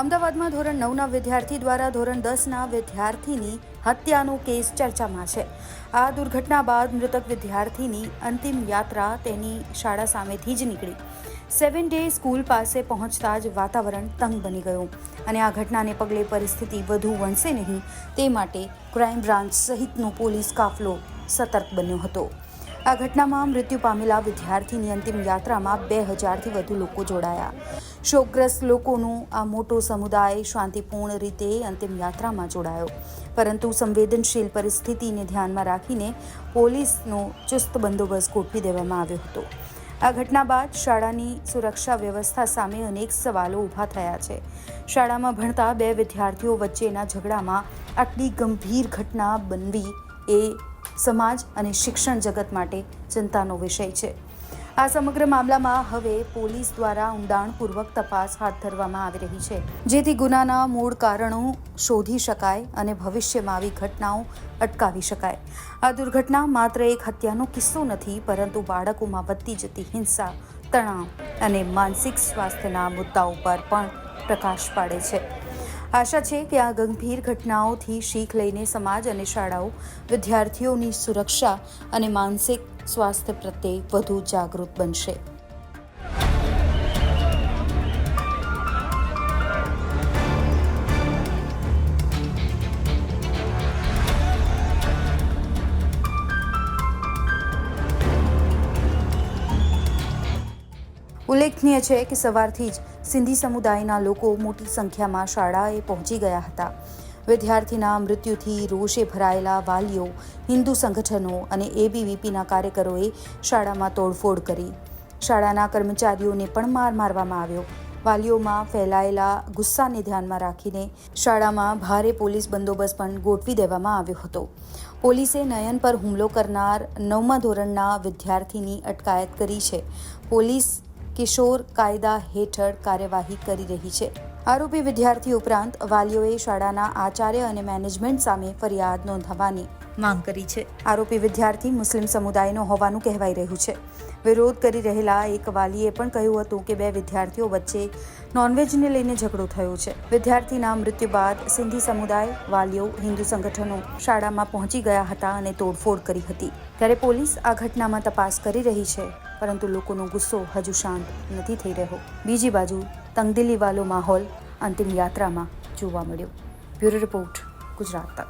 અમદાવાદમાં ધોરણ નવના વિદ્યાર્થી દ્વારા ધોરણ દસના વિદ્યાર્થીની હત્યાનો કેસ ચર્ચામાં છે. આ દુર્ઘટના બાદ મૃતક વિદ્યાર્થીની અંતિમ યાત્રા તેની શાળા સામેથી જ નીકળી. સેવન ડે સ્કૂલ પાસે પહોંચતા જ વાતાવરણ તંગ બની ગયું અને આ ઘટનાને પગલે પરિસ્થિતિ વધુ વણસે નહીં તે માટે ક્રાઇમ બ્રાન્ચ સહિતનો પોલીસ કાફલો સતર્ક બન્યો હતો. આ ઘટનામાં મૃત્યુ પામેલા વિદ્યાર્થીની અંતિમ યાત્રામાં બે હજારથી વધુ લોકો જોડાયા. શોકગ્રસ્ત લોકોનો આ મોટો સમુદાય શાંતિપૂર્ણ રીતે અંતિમ યાત્રામાં જોડાયો. પરંતુ સંવેદનશીલ પરિસ્થિતિને ધ્યાનમાં રાખીને પોલીસનો ચુસ્ત બંદોબસ્ત ગોઠવી દેવામાં આવ્યો હતો. આ ઘટના બાદ શાળાની સુરક્ષા વ્યવસ્થા સામે અનેક સવાલો ઊભા થયા છે. શાળામાં ભણતા બે વિદ્યાર્થીઓ વચ્ચેના ઝઘડામાં આટલી ગંભીર ઘટના બનવી એ સમાજ અને શિક્ષણ જગત માટે ચિંતાનો વિષય છે. આ સમગ્ર મામલામાં હવે પોલીસ દ્વારા ઊંડાણપૂર્વક તપાસ હાથ ધરવામાં આવી રહી છે. જેથી ગુનાના મૂળ કારણો શોધી શકાય અને ભવિષ્યમાં આવી ઘટનાઓ અટકાવી શકાય. આ દુર્ઘટના માત્ર એક હત્યાનો કિસ્સો નથી, પરંતુ બાળકોમાં વધતી જતી હિંસા, તણાવ અને માનસિક સ્વાસ્થ્યના મુદ્દાઓ પર પણ પ્રકાશ પાડે છે. આશા છે કે આ ગંભીર ઘટનાઓથી શીખ લઈને સમાજ અને શાળાઓ વિદ્યાર્થીઓની સુરક્ષા અને માનસિક સ્વાસ્થ્ય પ્રત્યે વધુ જાગૃત બનશે. ઉલ્લેખનીય છે કે સવારથી જ સિંધી સમુદાયના લોકો મોટી સંખ્યામાં શાળાએ પહોંચી ગયા હતા. વિદ્યાર્થીના મૃત્યુથી રોષે ભરાયેલા વાલીઓ, હિન્દુ સંગઠનો અને એબીવીપીના કાર્યકરોએ શાળામાં તોડફોડ કરી. શાળાના કર્મચારીઓને પણ માર મારવામાં આવ્યો. વાલીઓમાં ફેલાયેલા ગુસ્સાને ધ્યાનમાં રાખીને શાળામાં ભારે પોલીસ બંદોબસ્ત પણ ગોઠવી દેવામાં આવ્યો હતો. પોલીસે નયન પર હુમલો કરનાર નવમા ધોરણના વિદ્યાર્થીની અટકાયત કરી છે. પોલીસ કિશોર કાયદા હેઠળ કાર્યવાહી કરી રહી છે. આરોપી વિદ્યાર્થી ઉપરાંત વાલીઓએ શાળાના આચાર્ય અને મેનેજમેન્ટ સામે ફરિયાદ નોંધાવવાની માંગ કરી છે. આરોપી વિદ્યાર્થી મુસ્લિમ સમુદાયનો હોવાનું કહેવાઈ રહ્યું છે. વિરોધ કરી રહેલા એક વાલીએ પણ કહ્યું હતું કે બે વિદ્યાર્થીઓ વચ્ચે નોનવેજને લઈને ઝઘડો થયો છે. વિદ્યાર્થીના મૃત્યુ બાદ સિંધી સમુદાય, વાલીઓ, હિન્દુ સંગઠનો શાળામાં પહોંચી ગયા હતા અને તોડફોડ કરી હતી. ત્યારે પોલીસ આ ઘટનામાં તપાસ કરી રહી છે, પરંતુ લોકોનો ગુસ્સો હજુ શાંત નથી થઈ રહ્યો. બીજી બાજુ તંગદિલીવાલો માહોલ અંતિમ યાત્રામાં જોવા મળ્યો. Bureau report, Gujarat. તક